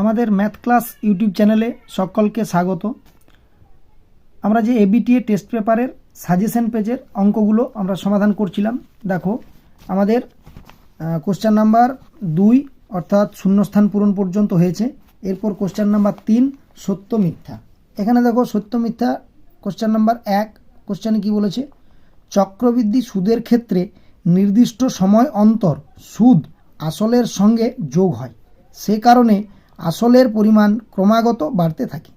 আমাদের math class YouTube চ্যানেলে সকলকে স্বাগত। আমরা যে এবিটিএ টেস্ট পেপারের সাজেশন পেজের অঙ্কগুলো আমরা সমাধান করছিলাম, দেখো, আমাদের কোশ্চেন নাম্বার দুই অর্থাৎ শূন্যস্থান পূরণ পর্যন্ত হয়েছে, এরপর কোশ্চেন নাম্বার তিন সত্য মিথ্যা। এখানে দেখো সত্য মিথ্যা কোশ্চেন নাম্বার এক কোশ্চেনে কি বলেছে? চক্রবৃদ্ধি সুদের ক্ষেত্রে নির্দিষ্ট সময় অন্তর সুদ আসলের সঙ্গে যোগ হয়। সে কারণে আসলের পরিমাণ ক্রমাগত বাড়তে থাকে।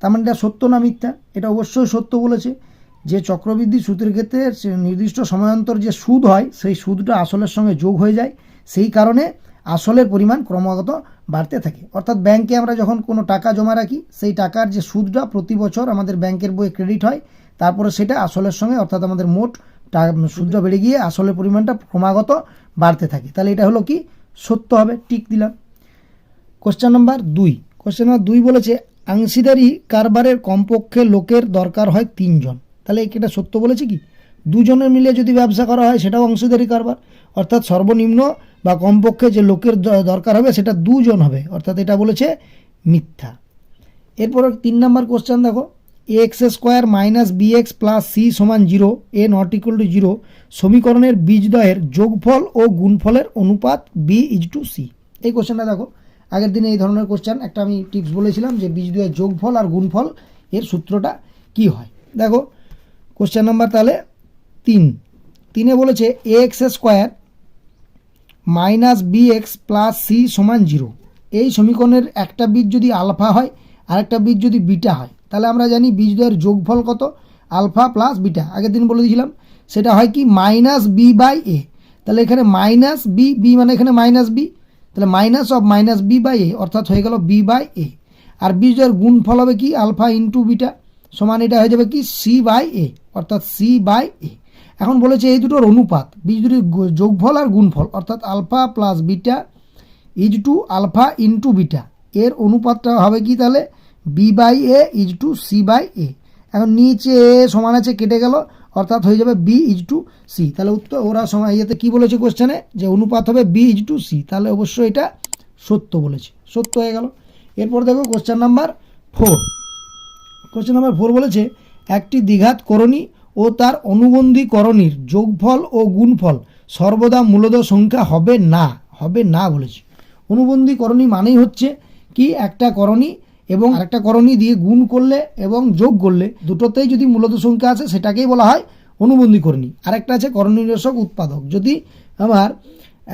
তার মানে এটা সত্য না মিথ্যা? এটা অবশ্যই সত্য বলেছে যে চক্রবৃদ্ধি সুদের ক্ষেত্রে নির্দিষ্ট সময়ান্তর যে সুদ হয়, সেই সুদটা আসলের সঙ্গে যোগ হয়ে যায়। সেই কারণে আসলের পরিমাণ ক্রমাগত বাড়তে থাকে। অর্থাৎ ব্যাংকে আমরা যখন কোনো টাকা জমা রাখি, সেই টাকার যে সুদটা প্রতি বছর আমাদের ব্যাংকের বইয়ে ক্রেডিট হয়, তারপরে সেটা আসলের সঙ্গে, অর্থাৎ আমাদের মোট সুদটা বেড়ে গিয়ে আসলের পরিমাণটা ক্রমাগত বাড়তে থাকে। তাহলে এটা হলো কি? সত্য হবে, টিক দিলাম। কোশ্চেন নাম্বার দুই। কোশ্চেন নম্বর দুই বলেছে অংশীদারি কারবারের কমপক্ষে লোকের দরকার হয় তিনজন। তাহলে এটা সত্য বলেছে কি? দুজনের মিলে যদি ব্যবসা করা হয়, সেটাও অংশীদারি কারবার। অর্থাৎ সর্বনিম্ন বা কমপক্ষে যে লোকের দরকার হবে, সেটা দুজন হবে। অর্থাৎ এটা বলেছে মিথ্যা। এরপর তিন নম্বর কোশ্চেন দেখো। A X square minus B X plus C সমান zero A not equal to zero সমীকরণের বীজদ্বয়ের যোগফল ও গুণফলের অনুপাত বি ইজ টু সি এই কোশ্চেনটা দেখো। আগের দিনে এই ধরনের কোশ্চেন একটা আমি টিপস বলেছিলাম যে বীজদ্বয়ের যোগফল আর গুণফল এর সূত্রটা কি হয়? দেখো কোশ্চেন নাম্বার তাহলে তিন। তিনে বলেছে A X square minus B X plus C সমান জিরো এই সমীকরণের একটা বীজ যদি আলফা হয় আর একটা বীজ যদি বিটা হয়, তাহলে আমরা জানি বীজ বীজদ্বয়ের যোগফল কত? আলফা প্লাস বিটা আগের দিন বলে দিয়েছিলাম, সেটা হয় কি? মাইনাস বি বাই এ তাহলে এখানে মাইনাস বি বি মানে এখানে মাইনাস বি তাহলে minus of minus B by A অর্থাৎ হয়ে গেল বি বাই এ আর বীজদ্বয়ের গুণফল হবে কি? আলফা ইন্টু বিটা সমান এটা হয়ে যাবে কি? সি বাই এ অর্থাৎ সি বাই এ এখন বলেছে এই দুটোর অনুপাত, বীজ দুটির যোগফল আর গুণফল, অর্থাৎ alpha plus beta is to alpha into beta এর অনুপাতটা হবে কি তাহলে? B by A is to C by A এখন নিচে সমান আছে, কেটে গেল। অর্থাৎ হয়ে যাবে বি ইজ টু সি তাহলে উত্তর ওরা সময় ইয়েতে কী বলেছে কোশ্চেনে যে অনুপাত হবে বি ইজ টু সি তাহলে অবশ্যই এটা সত্য বলেছে। সত্য হয়ে গেল। এরপর দেখো question number four question number four বলেছে, একটি দ্বিঘাত করণী ও তার অনুবন্ধী করণীর যোগফল ও গুণফল সর্বদা মূলত সংখ্যা হবে না হবে না বলেছে। অনুবন্ধী করণী মানেই হচ্ছে কি? একটা করণী এবং আরেকটা করণী দিয়ে গুণ করলে এবং যোগ করলে দুটোতেই যদি মূলত সংখ্যা আছে সেটাকেই বলা হয় অনুবন্ধী করণী। আরেকটা আছে করণীরসক উৎপাদক। যদি আমার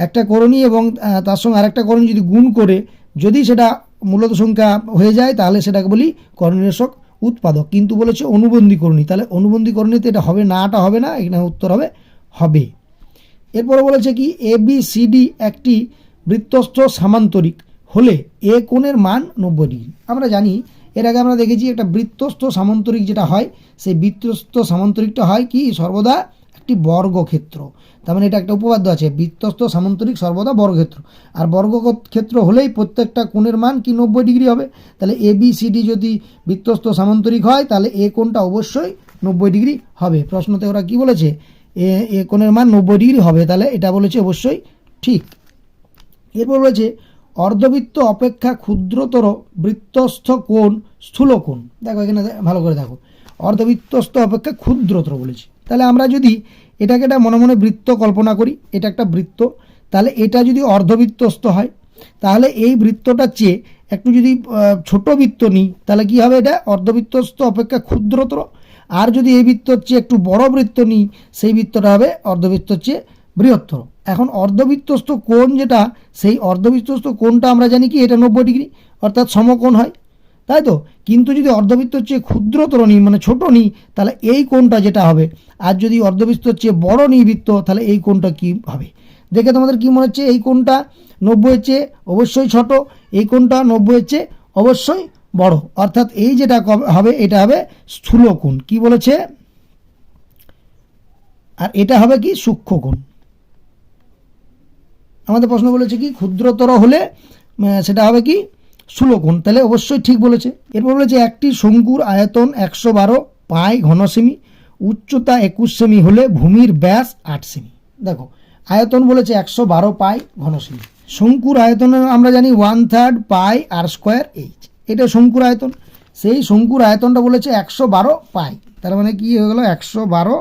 একটা করণী এবং তার সঙ্গে আরেকটা করণী যদি গুণ করে, যদি সেটা মূলত সংখ্যা হয়ে যায়, তাহলে সেটাকে বলি করণীরসক উৎপাদক। কিন্তু বলেছে অনুবন্ধী করণী। তাহলে অনুবন্ধী করণীতে এটা হবে নাটা হবে না, এখানে উত্তর হবে হবে। এরপরে বলেছে কি এ বি সি ডি একটি বৃত্তস্থ সামান্তরিক। হলে এ কোণের মান নব্বই ডিগ্রি। আমরা জানি, এর আগে আমরা দেখেছি একটা বৃত্তস্থ সামান্তরিক যেটা হয়, সেই বৃত্তস্থ সামান্তরিকটা হয় কি? সর্বদা একটি বর্গক্ষেত্র। তার মানে এটা একটা উপপাদ্য আছে, বৃত্তস্থ সামান্তরিক সর্বদা বর্গক্ষেত্র। আর বর্গক্ষেত্র হলেই প্রত্যেকটা কোণের মান কি নব্বই ডিগ্রি হবে? তাহলে এ বি সি ডি যদি বৃত্তস্থ সামান্তরিক হয়, তাহলে এ কোণটা অবশ্যই নব্বই ডিগ্রি হবে। প্রশ্নতে ওরা কি বলেছে? এ এ কোণের মান নব্বই ডিগ্রি হবে, তাহলে এটা বলেছে অবশ্যই ঠিক। এরপর রয়েছে অর্ধবৃত্ত অপেক্ষা ক্ষুদ্রতর বৃত্তস্থ কোণ স্থূল কোণ। দেখো, এখানে ভালো করে দেখো। অর্ধবৃত্তস্থ অপেক্ষা ক্ষুদ্রতর বলেছি। তাহলে আমরা যদি এটাকে একটা মনে মনে বৃত্ত কল্পনা করি, এটা একটা বৃত্ত, তাহলে এটা যদি অর্ধবৃত্তস্থ হয়, তাহলে এই বৃত্তটার চেয়ে একটু যদি ছোট বৃত্ত নিই, তাহলে কি হবে এটা? অর্ধবৃত্তস্থ অপেক্ষা ক্ষুদ্রতর। আর যদি এই বৃত্তর চেয়ে একটু বড় বৃত্ত নিই, সেই বৃত্তটা হবে অর্ধবৃত্তর চেয়ে বৃহত্তর। এখন অর্ধবৃত্তস্থ কোণ যেটা, সেই অর্ধবৃত্তস্থ কোণটা আমরা জানি কি, এটা নব্বই ডিগ্রি, অর্থাৎ সমকোণ হয়। তাই তো? কিন্তু যদি অর্ধবৃত্তর চেয়ে ক্ষুদ্রতর নিই মানে ছোট নিই তাহলে এই কোণটা যেটা হবে? আর যদি অর্ধবৃত্তর চেয়ে বড় নিই বৃত্ত, তাহলে এই কোণটা কি হবে? দেখে তোমাদের কি মনে হচ্ছে? এই কোণটা নব্বইয়ের চেয়ে অবশ্যই ছোট, এই কোণটা নব্বইয়ের চেয়ে অবশ্যই বড়। অর্থাৎ এই যেটা হবে, এটা হবে স্থূল কোণ। কি বলেছে? আর এটা হবে কি? সূক্ষ্ম কোণ। আমাদের প্রশ্ন বলেছে কি, ক্ষুদ্রতর হলে সেটা হবে কি ষোলোকোণ তাহলে অবশ্যই ঠিক বলেছে। এরপর বলেছে, একটি শঙ্কুর আয়তন একশো বারো পাই ঘন সেমি, উচ্চতা একুশ সেমি হলে ভূমির ব্যাস আট সেমি। দেখো, আয়তন বলেছে একশো বারো পাই ঘন সেমি। শঙ্কুর আয়তন আমরা জানি one third pi R square H. এটা শঙ্কুর আয়তন। সেই শঙ্কুর আয়তনটা বলেছে একশো বারো পাই। তার মানে কি হয়ে গেলো? একশো বারো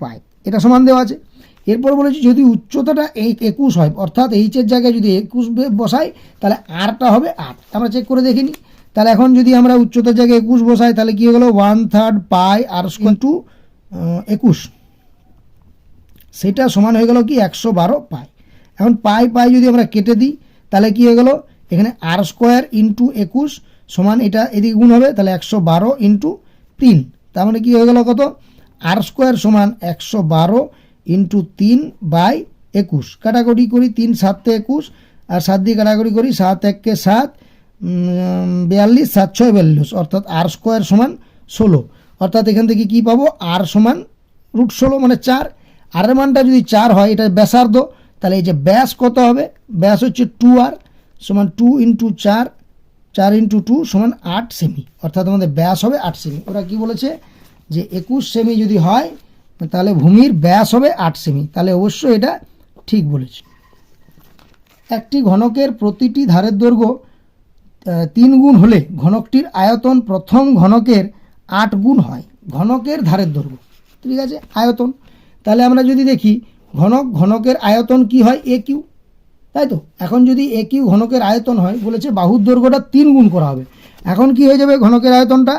পাই। এটা সমান দেওয়া আছে। এরপর বলেছি, যদি উচ্চতাটা এই একুশ হয়, অর্থাৎ এইচের জায়গায় যদি একুশ বসাই, তাহলে আরটা হবে আট আমরা চেক করে দেখিনি। তাহলে এখন যদি আমরা উচ্চতার জায়গায় একুশ বসাই, তাহলে কি হয়ে গেলো? One third pi R two একুশ। সেটা সমান হয়ে গেল কি? একশো বারো পাই এখন পাই পাই যদি আমরা কেটে দিই, তাহলে কি হয়ে গেল? এখানে আর স্কোয়ার ইন্টু একুশ সমান এটা এদিকে গুণ হবে, তাহলে একশো বারো ইন্টু তিন। তার মানে কি হয়ে গেল কত? আর স্কোয়ার সমান একশো বারো ইন্টু তিন বাই একুশ। কাটাকুটি করি তিন সাততে একুশ, আর সাত দিয়ে কাটাকুটি করি সাত এককে সাত বিয়াল্লিশ, সাত, ছয়, বিয়াল্লিশ, অর্থাৎ আর স্কোয়ার সমান ষোলো। অর্থাৎ এখান থেকে কি পাবো? আর সমান রুট ষোলো মানে চার। আরের মানটা যদি চার হয়, এটা ব্যাসার্ধ, তাহলে এই যে ব্যাস কত হবে? ব্যাস হচ্ছে টু আর সমান টু ইন্টু চার চার ইন্টু টু সমান আট সেমি। অর্থাৎ আমাদের ব্যাস হবে আট সেমি। ওরা কি বলেছে? যে একুশ সেমি যদি হয় তাহলে ভূমির ব্যাস হবে আট সেমি। তাহলে অবশ্যই এটা ঠিক বলেছে একটি ঘনকের প্রতিটি ধারের দৈর্ঘ্য তিন গুণ হলে ঘনকটির আয়তন প্রথম ঘনকের আট গুণ হয়, ঘনকের ধারের দৈর্ঘ্য। ঠিক আছে? আয়তন। তাহলে আমরা যদি দেখি, ঘনক ঘনকের আয়তন কি হয়? এ কিউ তাই তো? এখন যদি এ কিউ ঘনকের আয়তন হয়, বলেছে বাহুর দৈর্ঘ্যটা তিন গুণ করা হবে। এখন কি হয়ে যাবে ঘনকের আয়তনটা?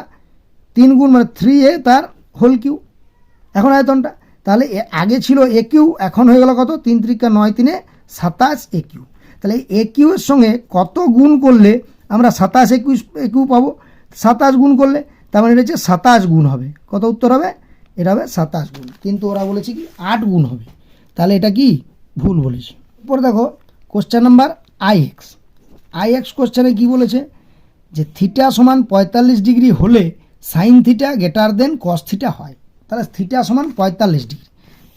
তিন গুণ মানে থ্রি এ তার হোল কিউ এখন আয়তনটা, তাহলে আগে ছিল এ কিউ এখন হয়ে গেল কত? তিন ত্রিকা নয় তিনে সাতাশ এ কিউ তাহলে এ কিউ এর সঙ্গে কত গুণ করলে আমরা সাতাশ একুশ একিউ পাবো? সাতাশ গুণ করলে তার মানে এটা হচ্ছে সাতাশ গুণ হবে। কত উত্তর হবে? এটা হবে সাতাশ গুণ। কিন্তু ওরা বলেছে কি আট গুণ হবে। তাহলে এটা কি? ভুল বলেছে। এরপর দেখো question number I X I X কোশ্চেনে কী বলেছে? যে থিটা সমান পঁয়তাল্লিশ ডিগ্রি হলে sine theta greater than cos theta হয়। তাহলে থিটা সমান পঁয়তাল্লিশ ডিগ্রি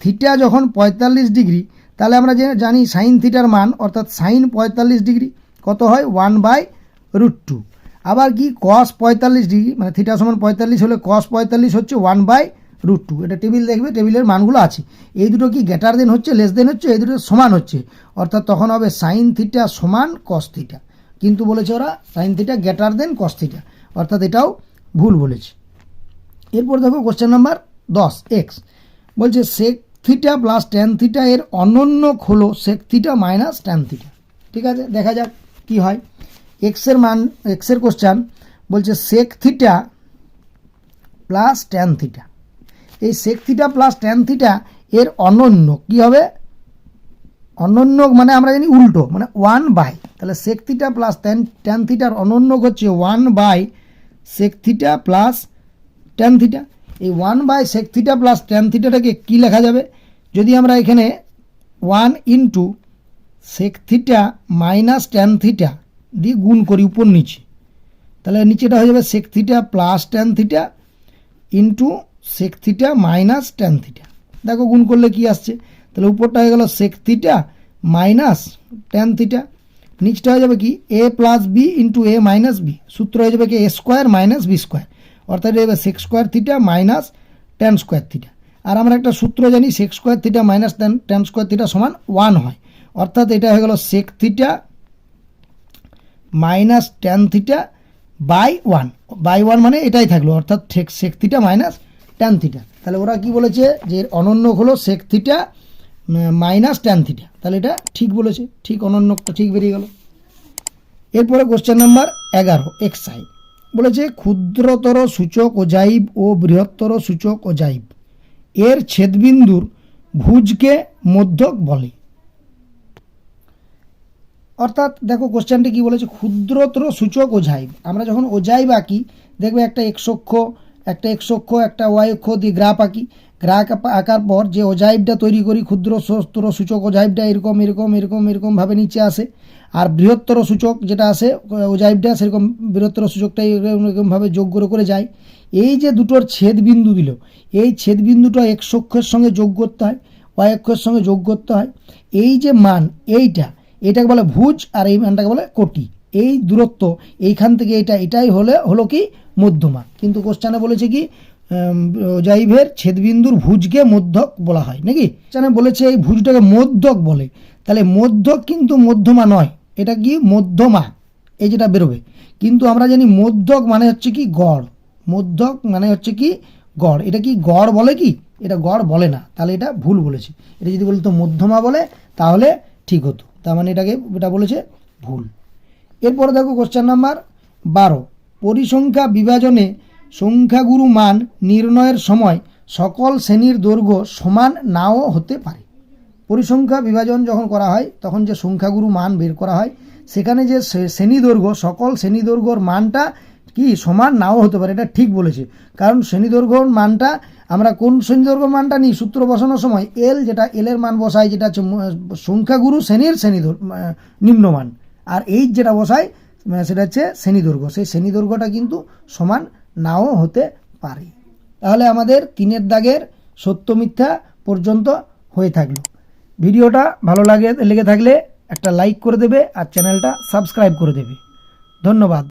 থিটা যখন পঁয়তাল্লিশ ডিগ্রি তাহলে আমরা যে জানি সাইন থিটার মান, অর্থাৎ সাইন পঁয়তাল্লিশ ডিগ্রি কত হয়? ওয়ান বাই রুট টু আবার কি? কস পঁয়তাল্লিশ ডিগ্রি মানে থিটা সমান পঁয়তাল্লিশ হলে কস পঁয়তাল্লিশ হচ্ছে ওয়ান বাই রুট টু এটা টেবিল দেখবে টেবিলের মানগুলো আছে। এই দুটো কি গ্রেটার দেন হচ্ছে লেস দেন হচ্ছে? এই দুটো সমান হচ্ছে। অর্থাৎ তখন হবে সাইন থিটা সমান কস থিটা কিন্তু বলেছে ওরা sine theta greater than cos theta অর্থাৎ এটাও ভুল বলেছে। এরপর দেখো কোশ্চেন নাম্বার দশ এক্স বলছে sec theta plus tan theta এর অনন্য হলো sec theta minus tan theta ঠিক আছে? দেখা যাক কি হয়। এক্সের মান এক্সের কোশ্চেন বলছে sec theta plus tan theta এই sec theta plus tan theta এর অনন্য কি হবে? অনন্য মানে আমরা জানি উল্টো মানে ওয়ান বাই তাহলে sec theta plus tan tan থিটার অনন্য হচ্ছে one by sec theta plus tan theta এই one by sec theta plus tan থিটাটাকে কী লেখা যাবে? যদি আমরা এখানে one into sec theta minus tan theta দিয়ে গুণ করি উপর নিচে, তাহলে নিচেটা হয়ে যাবে sec theta plus tan theta into sec theta minus tan theta দেখো গুণ করলে কি আসছে? তাহলে উপরটা হয়ে গেল sec theta minus tan theta নিচটা হয়ে যাবে কি? A plus B into A minus B সূত্র হয়ে যাবে কি? A square minus B square অর্থাৎ এটা হবে sec square theta minus tan square theta আর আমরা একটা সূত্র জানি sec square theta minus tan tan square theta সমান ওয়ান হয়। অর্থাৎ এটা হয়ে গেল sec theta minus tan theta by one by one মানে এটাই থাকল, অর্থাৎ sec theta minus tan theta তাহলে ওরা কি বলেছে যে অনন্য হলো sec theta minus tan theta তাহলে এটা ঠিক বলেছে, ঠিক অনন্যটা ঠিক বেরিয়ে গেল। এরপরে কোশ্চেন নাম্বার এগারো এক্সাই বলেছে ক্ষুদ্রতর সূচক অজাইব ও বৃহত্তর সূচক অজাইব এর ছেদবিন্দুর ভুজকে মধ্যক বলে। অর্থাৎ দেখো, কোশ্চেনটি কি বলেছে? ক্ষুদ্রতর সূচক ওঝাইব আমরা যখন ওঝাইব আঁকি, দেখবে একটা এক্স অক্ষ, একটা এক্স অক্ষ, একটা ওয়াই অক্ষ দিয়ে গ্রাফ আঁকি। গ্রাফ আঁকার পর যে ওজাইবটা তৈরি করি ক্ষুদ্র সূচক ওজাইবটা এরকম এরকম এরকম এরকমভাবে নিচে আসে। আর বৃহত্তর সূচক যেটা আসে ওজাইবটা সেরকম বৃহত্তর সূচকটাই এরকম এরকমভাবে যোগ করে করে যায়। এই যে দুটোর ছেদ বিন্দু দিল, এই ছেদ বিন্দুটা এক্স অক্ষের সঙ্গে যোগ করতে হয় ওয়াই অক্ষের সঙ্গে যোগ করতে হয়। এই যে মান, এইটা, এটাকে বলে ভুজ আর এই মানটাকে বলে কোটি। এই দূরত্ব, এইখান থেকে এটা, এটাই হলে, হলো কি? মধ্যমা কিন্তু কোশ্চানে বলেছে কি জাইভের ছেদবিন্দুর ভুজকে মধ্যক বলা হয়, নাকি? বলেছে এই ভুজটাকে মধ্যক বলে। তাহলে মধ্যক কিন্তু মধ্যমা নয়। এটা কি মধ্যমা, এই যেটা বেরোবে। কিন্তু আমরা জানি মধ্যক মানে হচ্ছে কি গড়। মধ্যক মানে হচ্ছে কি গড়। এটা কি গড় বলে কি? এটা গড় বলে না। তাহলে এটা ভুল বলেছে। এটা যদি বলতো মধ্যমা বলে, তাহলে ঠিক হতো। তার মানে এটাকে, এটা বলেছে ভুল। এরপরে দেখো কোশ্চেন নাম্বার বারো। পরিসংখ্যা বিভাজনে সংখ্যাগুরু মান নির্ণয়ের সময় সকল শ্রেণির দৈর্ঘ্য সমান নাও হতে পারে। পরিসংখ্যা বিভাজন যখন করা হয় তখন যে সংখ্যাগুরু মান বের করা হয় সেখানে যে শ্রে- শ্রেণি দৈর্ঘ্য সকল শ্রেণি দৈর্ঘ্যর মানটা কি সমান নাও হতে পারে এটা ঠিক বলেছে। কারণ শ্রেণি দৈর্ঘ্যর মানটা আমরা কোন শ্রেণি দৈর্ঘ্য মানটা নিই? সূত্র বসানোর সময় এল যেটা এল এর মান বসাই যেটা হচ্ছে সংখ্যাগুরু শ্রেণির শ্রেণি নিম্নমান। আর এইচ যেটা আহ, সেটা হচ্ছে শ্রেণি দৈর্ঘ্য সেই শ্রেণি দৈর্ঘ্যটা কিন্তু সমান নাও হতে পারে। তাহলে আমাদের তিনের দাগের সত্য মিথ্যা পর্যন্ত হয়ে থাকল। ভিডিওটা ভালো লাগে, লেগে থাকলে একটা লাইক করে দেবে আর চ্যানেলটা সাবস্ক্রাইব করে দেবে। ধন্যবাদ।